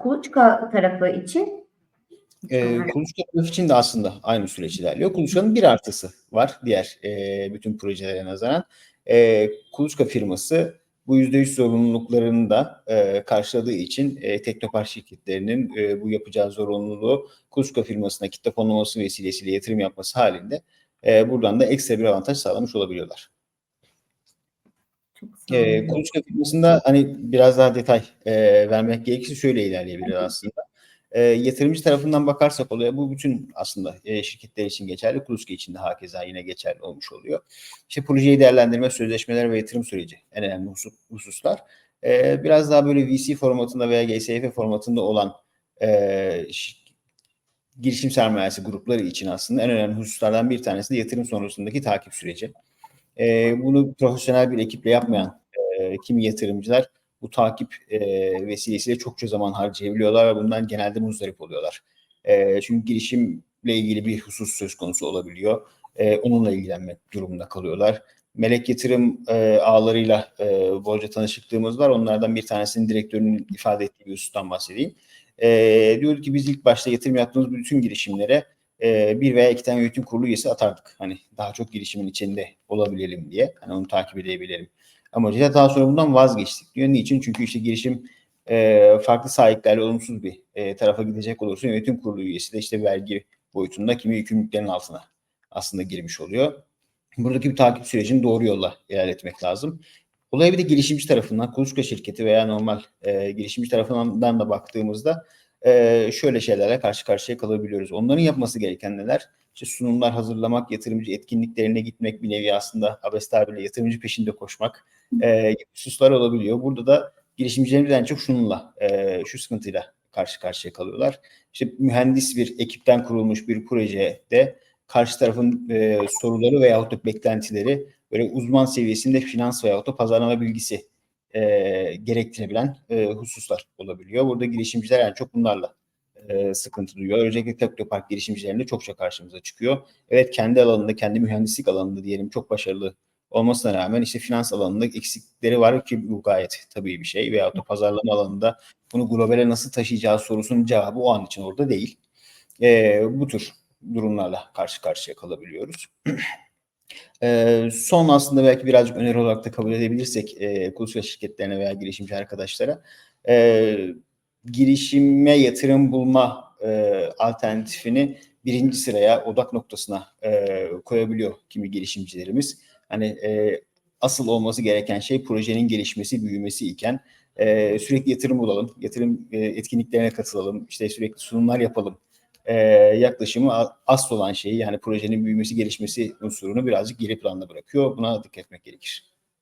Kuluçka tarafı için E, Kuluçka tarafı için de aslında aynı süreç ilerliyor. Kuluçka'nın bir artısı var diğer e, bütün projelere nazaran. E, Kuluçka firması bu %100 zorunluluklarını da e, karşıladığı için e, Teknopark şirketlerinin e, bu yapacağı zorunluluğu Kuluçka firmasına kitle fonlaması vesilesiyle yatırım yapması halinde e, buradan da ekstra bir avantaj sağlamış olabiliyorlar. E. Kuluçka firmasında hani biraz daha detay e, vermek gerekirse şöyle ilerleyebilir aslında. E, yatırımcı tarafından bakarsak oluyor. Bu bütün aslında e, şirketler için geçerli. Kuluçka için de hakeza yine geçerli olmuş oluyor. İşte projeyi değerlendirme, sözleşmeler ve yatırım süreci en önemli husus, hususlar. E, biraz daha böyle VC formatında veya GSF formatında olan e, girişim sermayesi grupları için aslında en önemli hususlardan bir tanesi de yatırım sonrasındaki takip süreci. E, bunu profesyonel bir ekiple yapmayan e, kimi yatırımcılar bu takip e, vesilesiyle çokça zaman harcayabiliyorlar ve bundan genelde muzdarip oluyorlar. E, çünkü girişimle ilgili bir husus söz konusu olabiliyor. E, onunla ilgilenmek durumunda kalıyorlar. Melek yatırım e, ağlarıyla e, bolca tanışıklığımız var. Onlardan bir tanesinin direktörünün ifade ettiği bir husustan bahsedeyim. E, diyor ki biz ilk başta yatırım yaptığımız bütün girişimlere e, bir veya iki tane yönetim kurulu üyesi atardık. Hani daha çok girişimin içinde olabilelim diye. Hani onu takip edebilelim amacıyla daha sonra bundan vazgeçtik diyor. Niçin? Çünkü işte girişim e, farklı sahiplerle olumsuz bir e, tarafa gidecek olursa yönetim kurulu üyesi de işte vergi boyutunda kimi yükümlülüklerin altına aslında girmiş oluyor. Buradaki bir takip sürecini doğru yolla ilerletmek lazım. Olaya bir de girişimci tarafından, kuluçka şirketi veya normal e, girişimci tarafından da baktığımızda e, şöyle şeylerle karşı karşıya kalabiliyoruz. Onların yapması gereken neler? İşte sunumlar hazırlamak, yatırımcı etkinliklerine gitmek bir nevi aslında abes tabirle yatırımcı peşinde koşmak e, hususlar olabiliyor. Burada da girişimcilerimiz en çok şununla, e, şu sıkıntıyla karşı karşıya kalıyorlar. İşte mühendis bir ekipten kurulmuş bir projede karşı tarafın e, soruları veyahut da beklentileri böyle uzman seviyesinde finans veyahut da pazarlama bilgisi e, gerektirebilen e, hususlar olabiliyor. Burada girişimciler en çok bunlarla e, sıkıntı duyuyor. Özellikle Teknopark girişimcilerinde çokça karşımıza çıkıyor. Evet kendi alanında, kendi mühendislik alanında diyelim çok başarılı olmasına rağmen işte finans alanında eksikleri var ki bu gayet tabii bir şey. Veyahut da pazarlama alanında bunu globale nasıl taşıyacağı sorusunun cevabı o an için orada değil. E, bu tür durumlarla karşı karşıya kalabiliyoruz. e, son aslında belki birazcık öneri olarak da kabul edebilirsek e, kuluçka şirketlerine veya girişimci arkadaşlara e, girişime yatırım bulma e, alternatifini birinci sıraya odak noktasına e, koyabiliyor kimi girişimcilerimiz. Hani e, asıl olması gereken şey projenin gelişmesi, büyümesi iken e, sürekli yatırım bulalım, yatırım e, etkinliklerine katılalım, işte sürekli sunumlar yapalım e, yaklaşımı asıl olan şeyi yani projenin büyümesi, gelişmesi unsurunu birazcık geri planda bırakıyor. Buna dikkat etmek gerekir.